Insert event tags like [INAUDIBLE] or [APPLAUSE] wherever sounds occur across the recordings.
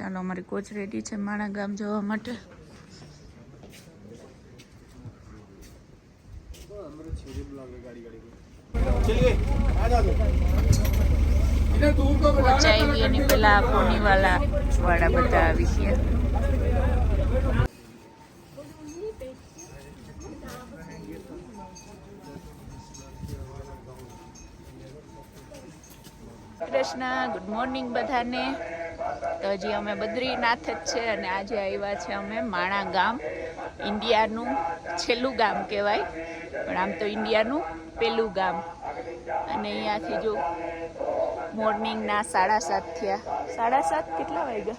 ચાલો, અમારી coach ready છે માણા ગામ જવા માટે. પોનીવાલા વાળા બધા આવી ગયા. કૃષ્ણ ગુડ મોર્નિંગ બધાને. તો હજી અમે બદ્રીનાથ જ છે અને આજે આવ્યા છે અમે માણા ગામ, ઇન્ડિયાનું છેલ્લું ગામ કહેવાય. પણ આમ તો ઇન્ડિયાનું પહેલું ગામ. અને અહીંયાથી જો મોર્નિંગના સાડા સાત થયા. સાડા સાત કેટલા વાગ્યા?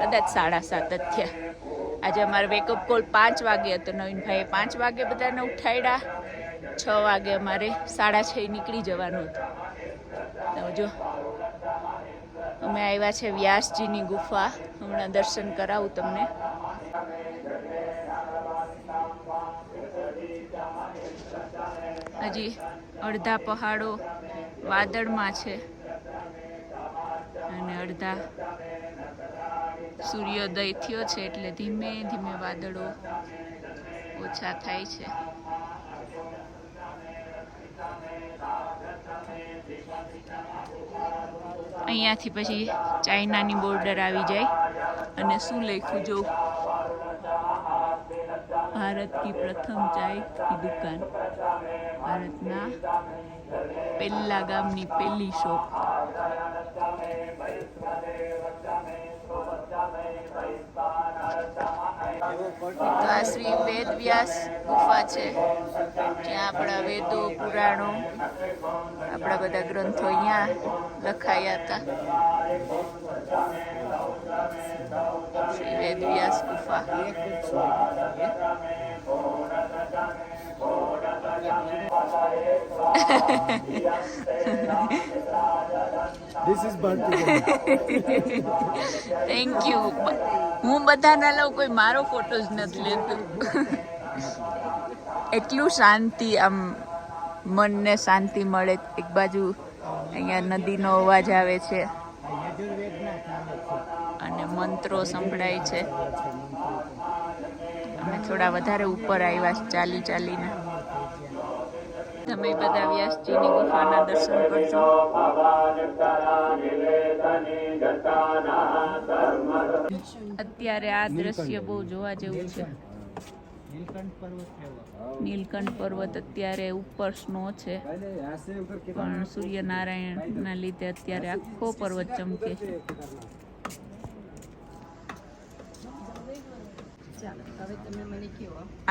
કદાચ સાડા સાત જ થયા. આજે અમારો વેકઅપ કોલ પાંચ વાગે હતો નવીનભાઈએ. પાંચ વાગે બધાને ઉઠાડ્યા છ વાગે અમારે સાડા છ નીકળી જવાનું હતું. તો જો અમે આવ્યા છે વ્યાસજીની ગુફા. હમણાં દર્શન કરાવું તમને. હજી અડધા પહાડો વાદળમાં છે. અને અડધા સૂર્યોદય થયો છે એટલે ધીમે ધીમે વાદળો ઓછા થાય છે. અહીંયાથી પછી ચાઇનાની બોર્ડર આવી જાય અને શું લખ્યું જો? ભારત કી પ્રથમ ચાયની દુકાન. ભારતના પહેલા ગામની પહેલી શોપ. તો આ શ્રી વેદ વ્યાસ ગુફા છે. જ્યાં આપણા વેદો, પુરાણો, આપણા બધા ગ્રંથો અહીંયા લખાયા હતા. શ્રી વેદ વ્યાસ ગુફા. [LAUGHS] This is Bharti. Thank you [LAUGHS] હું બધાના લઉં કોઈ મારો ફોટો જ નથી લેતું. એટલું શાંતિ આમ મનને શાંતિ મળે. એક બાજુ અહીંયા નદીનો અવાજ આવે છે. અને મંત્રો સંભળાય છે. અમે થોડા વધારે ઉપર આવ્યા, ચાલી ચાલીને. તમે બધા વ્યાસજીની ગુફાના દર્શન કરજો અત્યારે આ દ્રશ્ય બહુ જોવા જેવું છે. નીલકંઠ પર્વત અત્યારે ઉપર સ્નો છે. પણ સૂર્યનારાયણના લીધે અત્યારે આખો પર્વત ચમકે છે.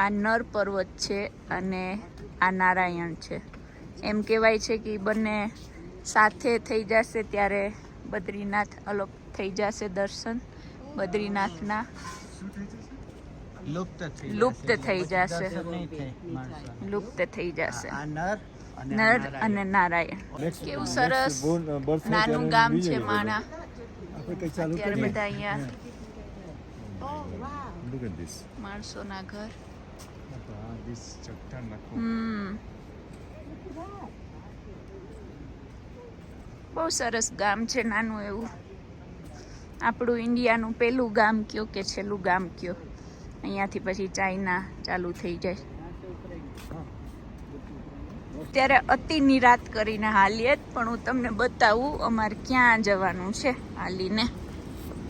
આ નર પર્વત છે અને આ નારાયણ છે. એમ કહેવાય છે કે બંને સાથે થઈ જશે ત્યારે બદ્રીનાથ અલોપ થઈ જશે દર્શન. બદ્રીનાથના લુપ્ત થઈ જશે. લુપ્ત થઈ જશે. નર અને નારાયણ. કેવું સરસ. નાનું ગામ છે માણા. આપણે કઈ ચાલુ અત્યારે બધા અહીંયા. Look at this. માણસોના ઘર Ah, this ચટ્ટાન નાખો હમ બહુ સરસ ગામ છે નાનું એવું. આપણું ઇન્ડિયાનું પહેલું ગામ કયો કે છેલ્લું ગામ કયો? અહીંયાથી પછી ચાઇના ચાલુ થઈ જાય. ત્યારે અતિ નિરાત કરીને હાલીએ પણ હું તમને બતાવું અમારે ક્યાં જવાનું છે હાલીને.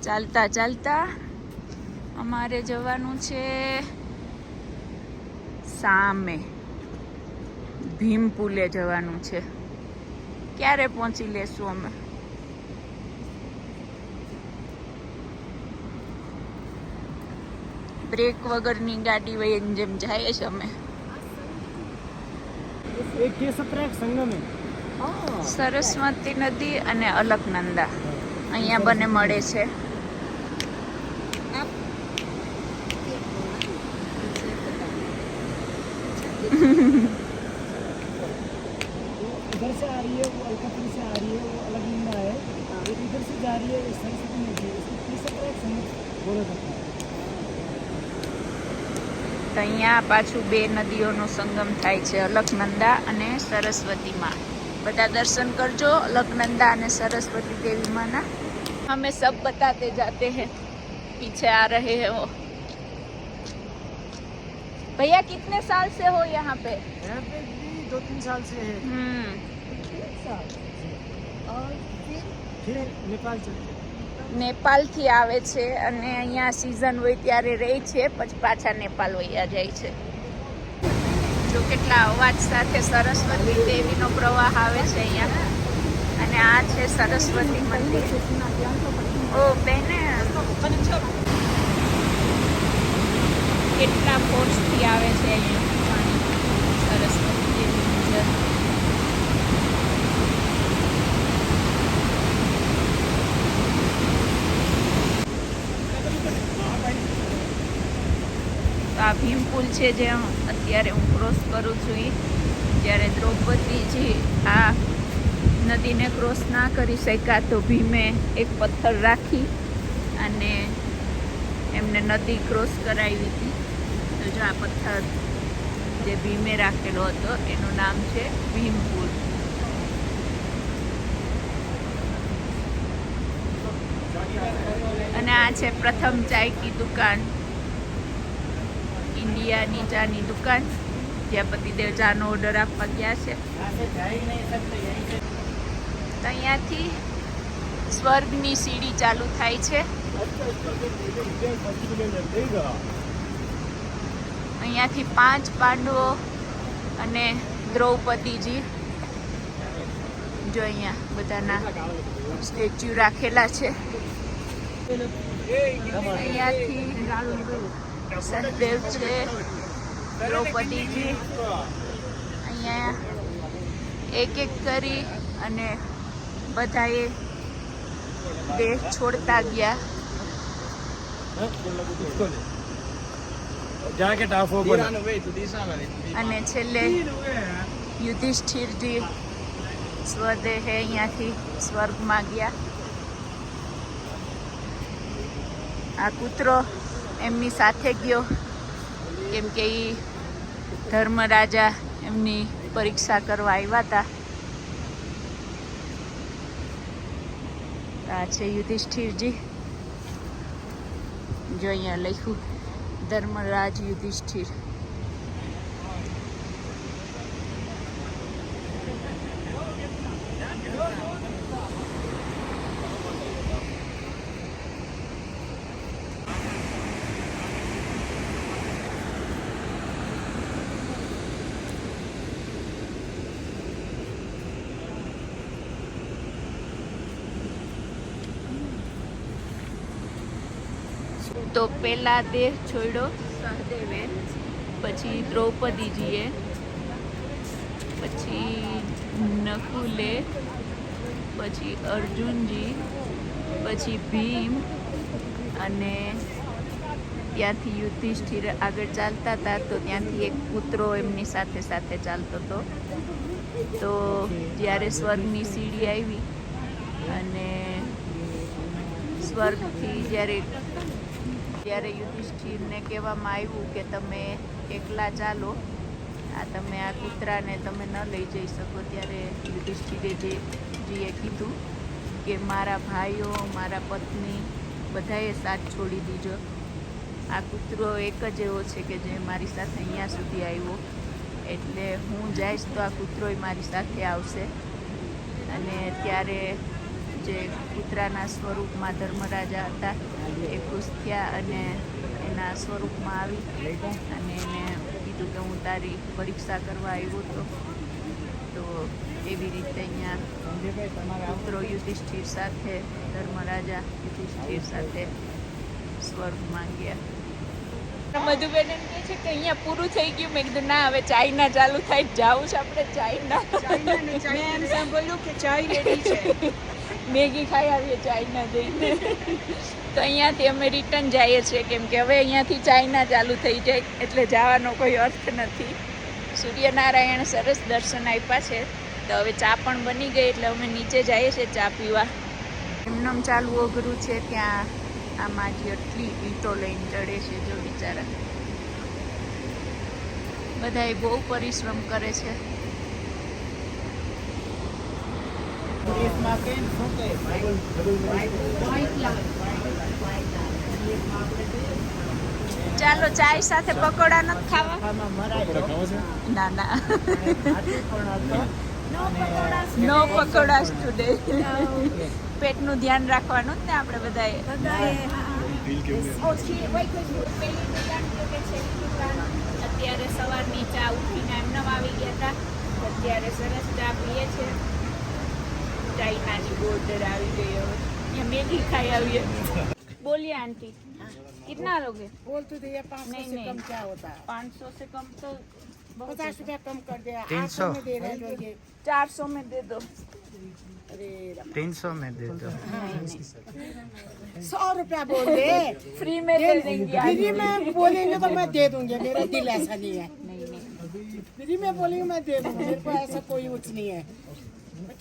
ચાલતા ચાલતા અમારે જવાનું છે સામે. ભીમપુલે જવાનું છે. ક્યારે પહોંચી લેશું અમે? બ્રેક વગરની ગાડી વહીને જેમ જાય છે અમે. સરસ્વતી નદી અને અલકનંદા. અહીંયા બંને મળે છે. [LAUGHS] इधर से आ रही है वो अलकापुरी से आ रही है वो अलग नंदा है एक इधर से जा रही है वो सरस्वती नदी है इसको केस प्रयाग संगम बोला जाता है તો અહીંયા પાછું બે નદીઓનો સંગમ થાય છે અલકનંદા અને સરસ્વતીમાં બધા દર્શન કરજો અલકનંદા અને સરસ્વતી દેવીમાંના हमें सब बताते जाते हैं पीछे आ रहे हैं वो भैया कितने साल से हो यहाँ पे यहाँ पे भी दो तीन साल से है हम्म फिर नेपाल चलते નેપાલથી આવે છે અને અહીંયા સિઝન હોય ત્યારે રહે છે પછી પાછા નેપાલ વયા જાય છે જો કેટલા અવાજ સાથે સરસ્વતી દેવીનો પ્રવાહ આવે છે અહીંયા અને આ છે સરસ્વતી મંદિર ઓ બેને કેટલા ફોર્સથી આવે છે પાણી તો આ ભીમ પુલ છે જે અત્યારે હું ક્રોસ કરું છું જ્યારે દ્રૌપદીજી આ નદીને ક્રોસ ના કરી શક્યા તો ભીમે એક પથ્થર રાખી અને એમને નદી ક્રોસ કરાવી હતી તો જો આ પથ્થર જે ભીમે રાખેલો હતો, એનું નામ છે ભીમપુર. અને આ છે પ્રથમ ચાયકી દુકાન. ઇન્ડિયાની ચાની દુકાન. જ્યાં પતિદેવ ચાનો ઓર્ડર આપવા ગયા છે. અહીંયાથી સ્વર્ગની સીડી ચાલુ થાય છે. અહીંયાથી પાંચ પાંડવો અને દ્રૌપદીજી. જો અહીંયા બધાના સ્ટેચ્યુ રાખેલા છે. અહીંયાથી સહદેવ છે, દ્રૌપદીજી. અહીંયા એક એક કરી અને બધાએ દેહ છોડતા ગયા. જાકેટ આપવો પડે અને છેલ્લે યુધિષ્ઠિરજી સ્વદેહે અહીંયાથી સ્વર્ગમાં ગયા આ કૂતરો એમની સાથે ગયો કેમ કે એ ધર્મરાજા એમની પરીક્ષા કરવા આવ્યા હતા આ છે યુધિષ્ઠિરજી જો અહીંયા લખ્યું ધર્મરાજ યુધિષ્ઠિર. તો પહેલા દેહ છોડ્યો સહદેવે પછી દ્રૌપદીજીએ, પછી નકુલે, પછી અર્જુનજી, પછી ભીમ અને ત્યાંથી યુધિષ્ઠિર આગળ ચાલતા હતા તો ત્યાંથી એક કૂતરો એમની સાથે સાથે ચાલતો હતો. તો જ્યારે સ્વર્ગની સીડી આવી અને સ્વર્ગથી જ્યારે ત્યારે યુધિષ્ઠિરને કહેવામાં આવ્યું કે તમે એકલા ચાલો. આ તમે આ કૂતરાને તમે ન લઈ જઈ શકો. ત્યારે યુધિષ્ઠિરે જે જીએ કીધું કે મારા ભાઈઓ, મારા પત્ની બધાએ સાથ છોડી દીજો. આ કૂતરો એક જ એવો છે કે જે મારી સાથે અહીંયા સુધી આવ્યો. એટલે હું જઈશ તો આ કૂતરોય મારી સાથે આવશે. અને ત્યારે જે કૂતરાના સ્વરૂપમાં ધર્મરાજા હતા એ ખુશ થયા અને એના સ્વરૂપમાં આવી અને એને કીધું કે હું તારી પરીક્ષા કરવા આવ્યો હતો. તો એવી રીતે અહીંયા પુત્રો યુધિષ્ઠિર સાથે ધર્મરાજા યુધિષ્ઠિર સાથે સ્વર્ગ માંગ્યા. મધુબેન એમ કહે છે કે અહીંયા પૂરું થઈ ગયું. મેં કીધું ના હવે ચાઇના ચાલુ થાય જાવું છે આપણે ચાઇના. મેં એમ સાંભળ્યું કે ચાઈ રેડી છે. મેગી ખાઈ આવીએ ચાઇના જઈને. તો અહીંયાથી અમે રિટર્ન જઈએ છીએ, કેમ કે હવે અહીંયાથી ચાઇના ચાલુ થઈ જાય, એટલે જવાનો કોઈ અર્થ નથી. સૂર્યનારાયણ સરસ દર્શન આપ્યા છે. તો હવે ચા પણ બની ગઈ, એટલે અમે નીચે જઈએ છીએ ચા પીવા. એમનેમ ચાલુ અઘરું છે ત્યાં. આમાં જે આટલી ઈંટો લઈને ચડે છે, જો બિચારા. બધાય બહુ પરિશ્રમ કરે છે. ચાલો ચાય સાથે પકોડા નથી ખાવા? ના ના. [LAUGHS] નો પકોડા ટુડે પેટનું ધ્યાન રાખવાનું જ ને આપણે બધાએ. અત્યારે સવારની ચા ઉઠીને એમને આવી ગયા હતા અત્યારે સરસ ચા પીએ છે. बोलिए आंटी कितना लोगे बोल तो दिया पाँच सौ से कम क्या होता है पाँच सौ से कम तो पचास रुपया कम कर तीन सौ में दे चार सौ में दे दो तीन सौ में दे दो सौ रुपया बोल दे फ्री में दे देंगे फ्री में बोलेंगे तो मैं दे दूँगी मेरा दिल ऐसा नहीं है फ्री में बोलेंगे मैं दे दूँगी मेरे को ऐसा कोई उच नहीं है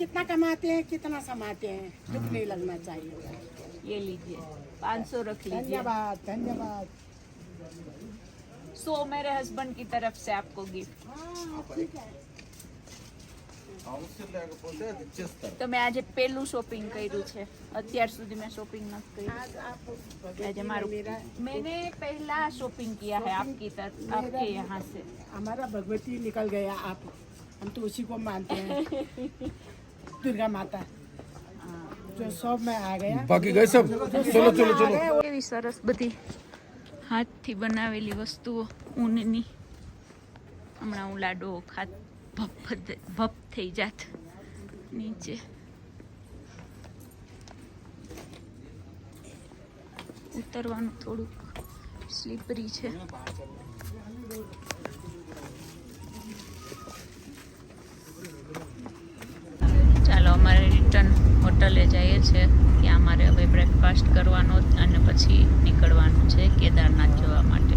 कितना कमाते हैं कितना समाते हैं दुख नहीं लगना चाहिए ये लीजिए पाँच सौ रख लीजिए धन्यवाद धन्यवाद सो मेरे हस्बैंड की तरफ से आपको गिफ्ट हाँ, ठीक है તમે આજે પહેલું શોપિંગ કર્યું છે અત્યાર સુધી મેં શોપિંગ નથી आज आप કરી આજે મારું मैंने पहला शॉपिंग किया है आपकी तरफ आपके यहाँ से हमारा भगवती निकल गया आप हम तो उसी को मानते हैं [LAUGHS] दुर्गा माता जो सब में आ गया બાકી ગઈ સબ ચલો ચલો ચલો એવી સરસ બધી હાથથી બનાવેલી વસ્તુઓ ઊનની હમણાં હું લાડો ખાત ભપ ભપ થઈ જાત નીચે ઉતરવાનું થોડુંક સ્લીપરી છે હિલ્ટન હોટલે જઈએ છીએ, ત્યાં અમારે હવે બ્રેકફાસ્ટ કરવાનો અને પછી નીકળવાનું છે, કેદારનાથ જવા માટે.